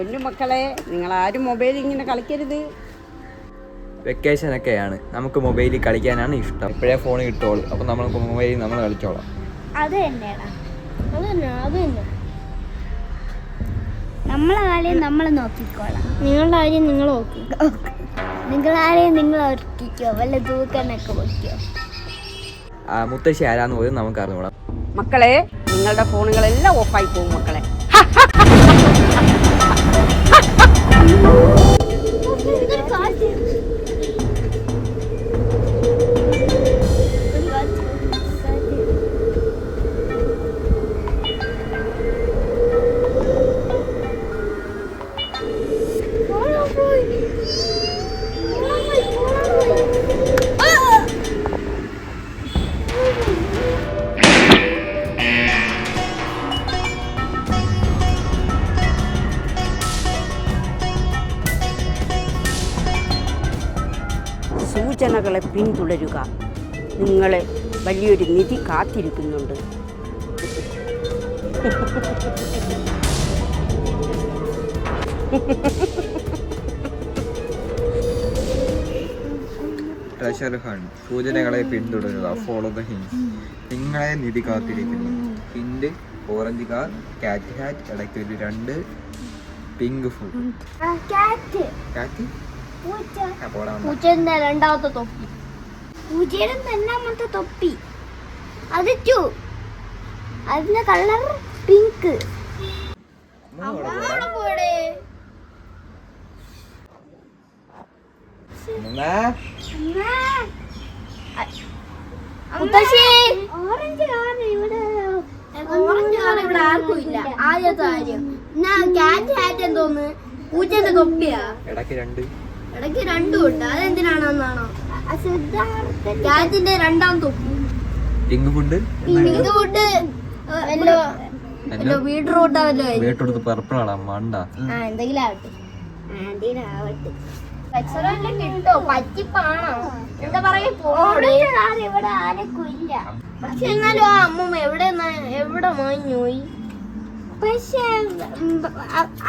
പൊന്നു മക്കളെ നിങ്ങൾ ആരും മൊബൈൽ ഇങ്ങനെ കളിക്കരുത്. വെക്കേഷൻ ഒക്കെയാണ് നമുക്ക് മൊബൈലിൽ കളിക്കാനാണ് ഇഷ്ടം. ഇപ്പോഴേ ഫോൺ കിട്ടുള്ളൂ അപ്പോൾ നമ്മൾ മൊബൈലിൽ നമ്മൾ കളിച്ചോളാം. അത് തന്നെയാടാ അത് തന്നെ അത് തന്നെ. നമ്മളെ കാര്യം നമ്മൾ നോക്കിക്കോളാം. നിങ്ങളുടെ കാര്യം നിങ്ങൾ നോക്കി. നിങ്ങളുടെ കാര്യം നിങ്ങൾ ഒരുക്കിക്കോ. വല്ല തൂക്കനൊക്കെ വയ്ക്കോ ആ, മുത്തശ്ശി ആരാന്ന് പോലും നമുക്ക് അറിഞ്ഞോളാം മക്കളെ നിങ്ങളുടെ ഫോണുകളെല്ലാം ഓഫായി പോകും മക്കളെ. സൂചനകളെ നിധി കാത്തിരിക്കുന്നുണ്ട്. സൂചനകളെ പിന്തുടരുക ഫോളോ ദ ഹിൻസ് നിങ്ങളെ നിധി കാത്തിരിക്കുന്നു. Hint orange car cat hat ഇടയ്ക്ക് ഒരു രണ്ട് പിങ്ക് ഫുഡ് കാറ്റ് പൂച്ച. രണ്ടാമത്തെ തൊപ്പി. പൂച്ചയുടെ രണ്ടാമത്തെ തൊപ്പി. അത് ടു. അതിന്റെ കളർ പിങ്ക്. ഓറഞ്ച് ഇവിടെ. ഓറഞ്ച് ഇവിടെ ആർക്കും ഇല്ല. ആദ്യത്തെ കാര്യം. എന്നാ കാറ്റ് ഹാറ്റ് എന്തോന്ന്? പൂച്ചന്റെ തൊപ്പിയാ? ഇടയ്ക്ക് രണ്ട്. ഇടയ്ക്ക് രണ്ടും ഉണ്ട്. അതെന്തിനാണെന്നാണോ? കാറ്റിന്റെ രണ്ടാം തൊപ്പി. പിങ്ക് ഫുഡ് വീട് റോഡ് വല്ലോ വല്ലോ ബീട്രൂട്ട് വല്ലോ ആയിരിക്കും. വീട്ടെടുത്ത് പർപ്പിളാടാ മണ്ട. ആ എന്തെങ്കിലും ആവട്ടെ. പക്ഷെ എന്നാലും ആ അമ്മൂമ്മ എവിടെ എവിടെ മാഞ്ഞു പോയി? പക്ഷെ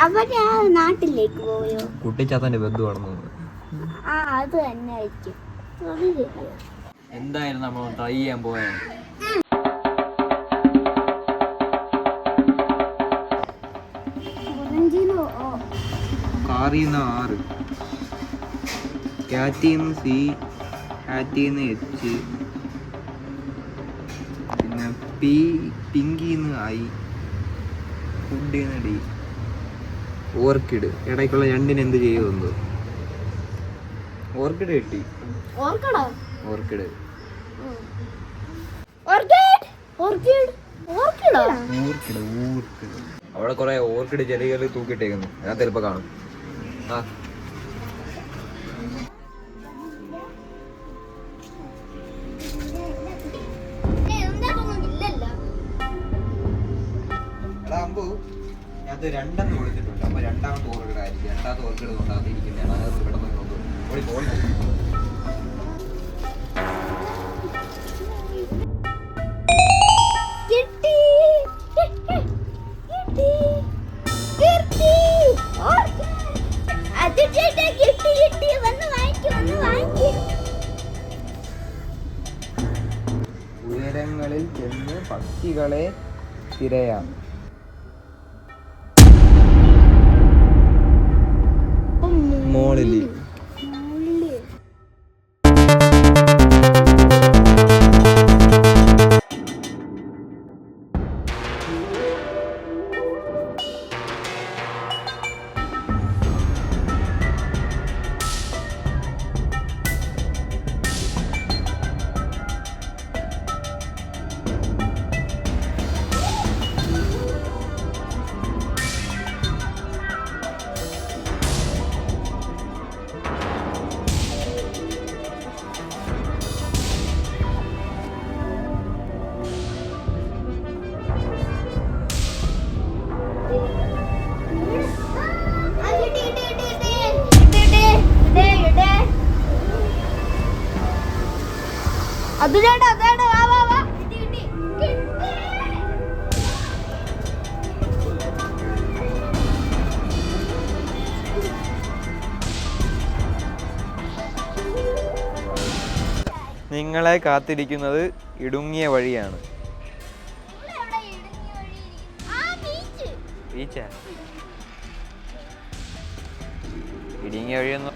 അവർ ആ നാട്ടിലേക്ക് പോയോ? കുട്ടിച്ചാത്തന്റെ ബന്ധുവാണെന്ന് ആ അത് തന്നെ ആയിരിക്കും. എന്തായാലും നമ്മൾ ട്രൈ ചെയ്യാൻ പോയാണ് ആറ്. C H. പിന്നെ പി പിങ്കിന്ന് ഐ. ഫുഡിന്ന് ഡി. ഓർക്കിഡ്. ഇടയ്ക്കുള്ള രണ്ടിന് എന്ത് ചെയ്യുമെന്ന്. ഓർക്കിഡ് കിട്ടി. Orchid. Orchid. Orchid? ഓർക്കിഡോ? Orchid orchid. അവിടെ കുറെ ഓർക്കിഡ് ചെടികൾ തൂക്കിയിട്ടേക്കുന്നു. ഞാൻ ചെലപ്പോ കാണും. ആ. ഇല്ലല്ലോ. എടാ അമ്പു അത് രണ്ടെണ്ണം കൊടുത്തിട്ടുണ്ട് അപ്പൊ രണ്ടാമത്തെ ഓർക്കിഡ് ആയിരിക്കും രണ്ടാമത്തെ ഓർക്കിഡ് കൊണ്ടാണ് ഇരിക്കുന്നതാണ്. അത് പെട്ടെന്ന് നോക്കും. ഓടി. തിരയാം നിങ്ങളെ കാത്തിരിക്കുന്നത് ഇടുങ്ങിയ വഴിയാണ്. ബീച്ചാ. ഇടുങ്ങിയ വഴിയൊന്നും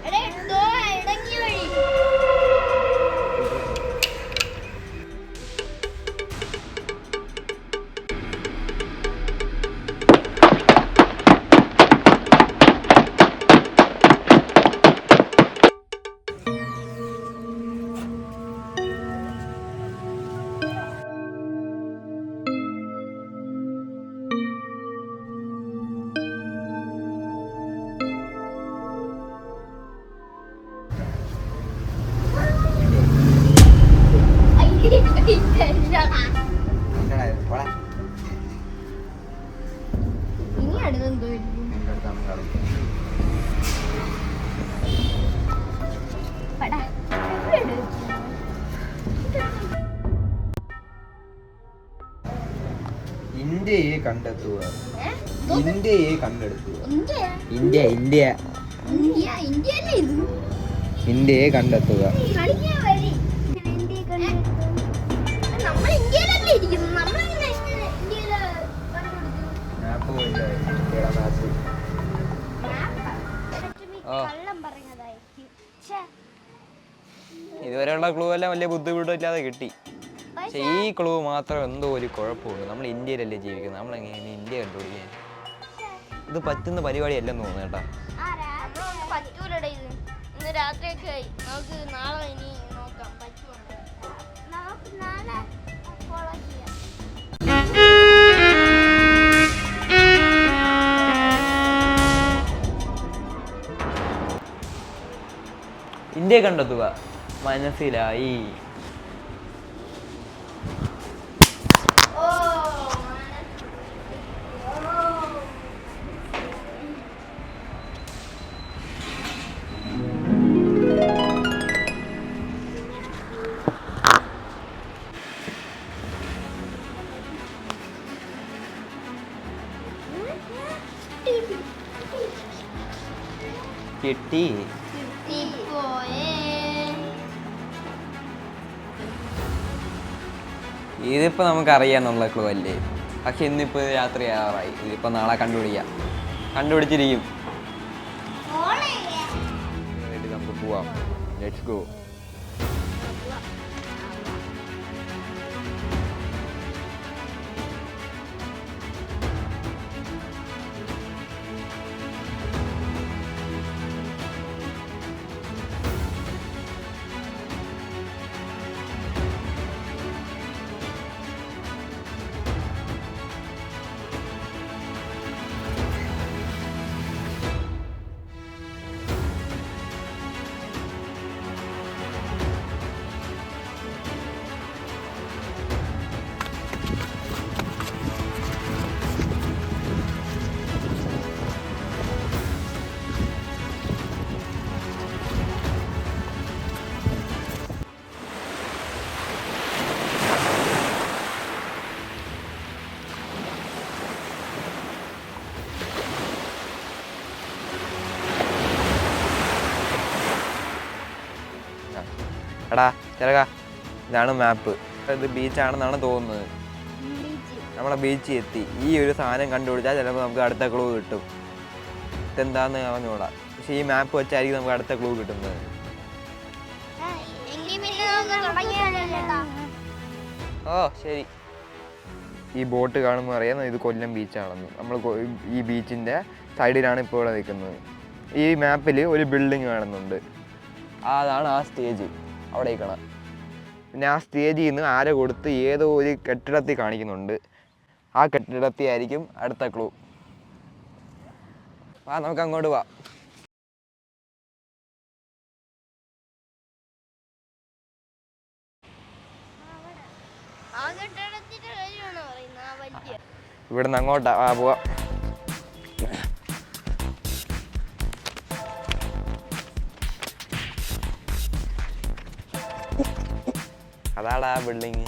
കണ്ടെത്തുക. ഇന്ത്യയെ കണ്ടെത്തുക. India India India. ഇന്ത്യ ഇന്ത്യയല്ലേ ഇത്? ഇന്ത്യയെ കണ്ടെത്തുക. ഇതുവരെയുള്ള ക്ലൂ എല്ലാം വലിയ ബുദ്ധിമുട്ടില്ലാതെ കിട്ടി. പക്ഷെ ഈ ക്ലൂ മാത്രം എന്തോ ഒരു കുഴപ്പമുണ്ട്. നമ്മൾ ഇന്ത്യയിലല്ലേ ജീവിക്കുന്നത്. നമ്മൾ എങ്ങനെ ഇന്ത്യ കണ്ടുപിടിക്കാൻ? ഇത് പറ്റുന്ന പരിപാടിയല്ലെന്ന് തോന്നുന്നു കേട്ടാ. ഇന്ത്യ നമ്മളൊന്നും പറ്റൂലടാ ഇത്. ഇന്ന് രാത്രിയൊക്കെ ആയി നമുക്ക് നാളെ ഇനി നോക്കാം. പറ്റുമോ നമുക്ക് നാളെ ഫോളോ ചെയ്യാം. ഇന്ത്യയെ കണ്ടെത്തുക മനസ്സിലായി. കിട്ടി. ഇതിപ്പോ നമുക്ക് അറിയാന്നുള്ള ക്ലൂ അല്ലേ? പക്ഷെ ഇന്നിപ്പോ രാത്രി ആറായി ഇതിപ്പോ നാളെ കണ്ടുപിടിക്കാം. കണ്ടുപിടിച്ചിരിക്കും. നമുക്ക് പോവാം. ലെറ്റ്സ് ഗോ എടാ ചിലക ഇതാണ് മാപ്പ് ഇത് ബീച്ചാണെന്നാണ് തോന്നുന്നത്. നമ്മളെ ബീച്ചിൽ എത്തി. ഈ ഒരു സാധനം കണ്ടുപിടിച്ചാൽ ചിലപ്പോൾ നമുക്ക് അടുത്ത ക്ലൂ കിട്ടും. ഇതെന്താന്ന് പറഞ്ഞുകൂടാ? പക്ഷെ ഈ മാപ്പ് വെച്ചായിരിക്കും നമുക്ക് അടുത്ത ക്ലൂ കിട്ടുന്നത്. ഓ ശരി. ഈ ബോട്ട് കാണുമ്പോൾ അറിയാം ഇത് കൊല്ലം ബീച്ചാണെന്ന് നമ്മൾ ഈ ബീച്ചിന്റെ സൈഡിലാണ് ഇപ്പോൾ ഇവിടെ നിൽക്കുന്നത് ഈ മാപ്പിൽ ഒരു ബിൽഡിംഗ് കാണുന്നുണ്ട്. അതാണ് ആ സ്റ്റേജ് അവിടെ നിൽക്കണം പിന്നെ ആ സ്റ്റേജിൽ നിന്ന് ആരെ കൊടുത്ത് ഏതോ ഒരു കെട്ടിടത്തിൽ കാണിക്കുന്നുണ്ട്. ആ കെട്ടിടത്തിൽ ആയിരിക്കും അടുത്ത ക്ലൂ ആ നമുക്ക് അങ്ങോട്ട് പോവാം ഇവിടുന്ന് അങ്ങോട്ടാ ആ പോവാം. வேலை பில்டிங்கு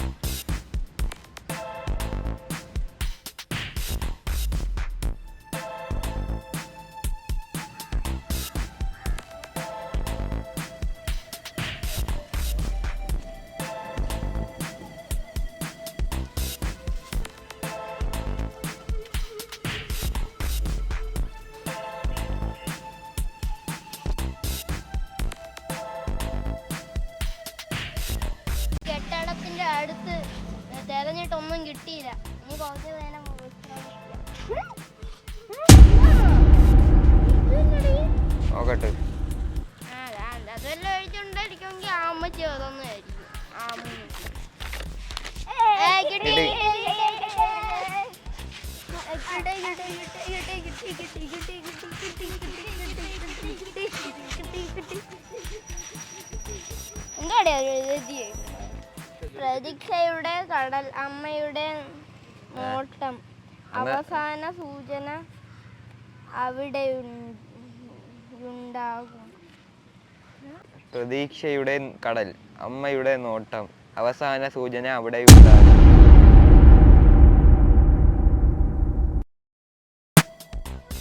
അടുത്ത് തെരഞ്ഞിട്ടൊന്നും കിട്ടിയില്ല ഇനി കുറച്ച് നേരം നോക്കട്ടെ അതെല്ലാം വരിക്കയുടെ കടൽ അമ്മയുടെ നോട്ടം അവസാന സൂചന അവിടെ ഉണ്ടാകും പ്രതീക്ഷയുടെ കടൽ അമ്മയുടെ നോട്ടം അവസാന സൂചന അവിടെ ഉണ്ടാകും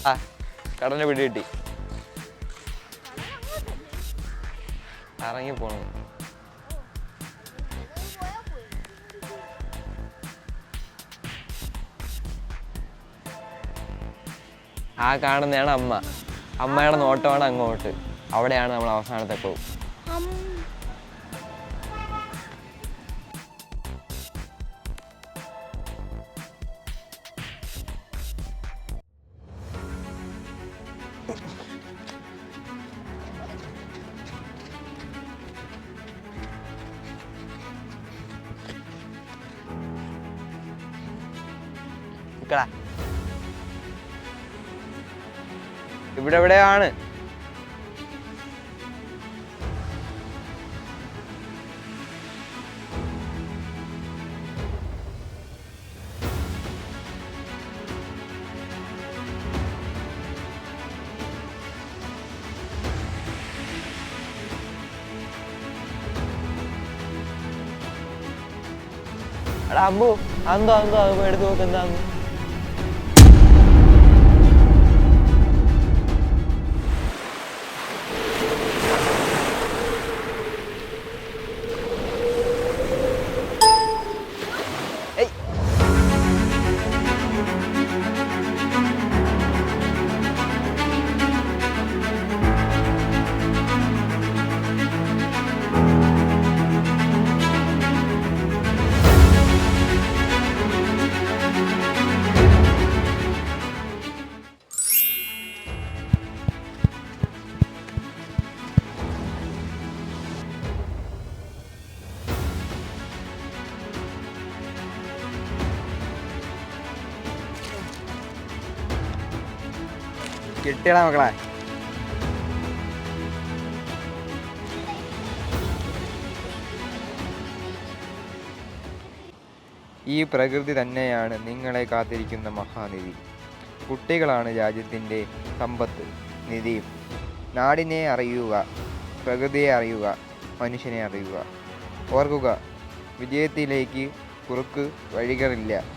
ആ കടലിന് പിടി കിട്ടി. ഇറങ്ങി പോണം ആ കാണുന്നതാണ് അമ്മ. അമ്മയുടെ നോട്ടമാണ് അങ്ങോട്ട്. അവിടെയാണ് നമ്മൾ അവസാനത്തെ പോകും നിക്കടാ. ഇവിടെ എവിടെയാണ്? അമ്പു അന്തോ അന്തോ എടുത്ത് നോക്ക് എന്താന്ന്? കിട്ടിയടാ മക്കളെ. ഈ പ്രകൃതി തന്നെയാണ് നിങ്ങളെ കാത്തിരിക്കുന്ന മഹാനിധി. കുട്ടികളാണ് രാജ്യത്തിന്റെ സമ്പത്ത് നിധിയും. നാടിനെ അറിയുക പ്രകൃതിയെ അറിയുക മനുഷ്യനെ അറിയുക. ഓർക്കുക വിജയത്തിലേക്ക് കുറുക്ക് വഴികളില്ല.